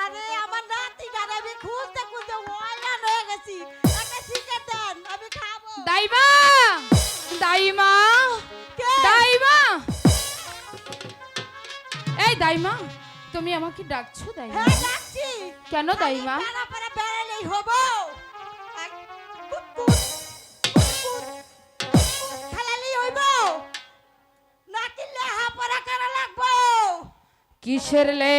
আহারে আমার নাতি নাতিটারে আমি খুঁজতে খুঁজতে হয়রান হয়ে গেছি। একটা শিখে দেন আমি খাব। দাইমা! দাইমা! দাইমা! এই দাইমা তুমি আমাকে ডাকছো দাইমা? হ্যাঁ ডাকছি। কেন দাইমা? পাড়া পাড়া বেড়ালেই হব। কিসের লে?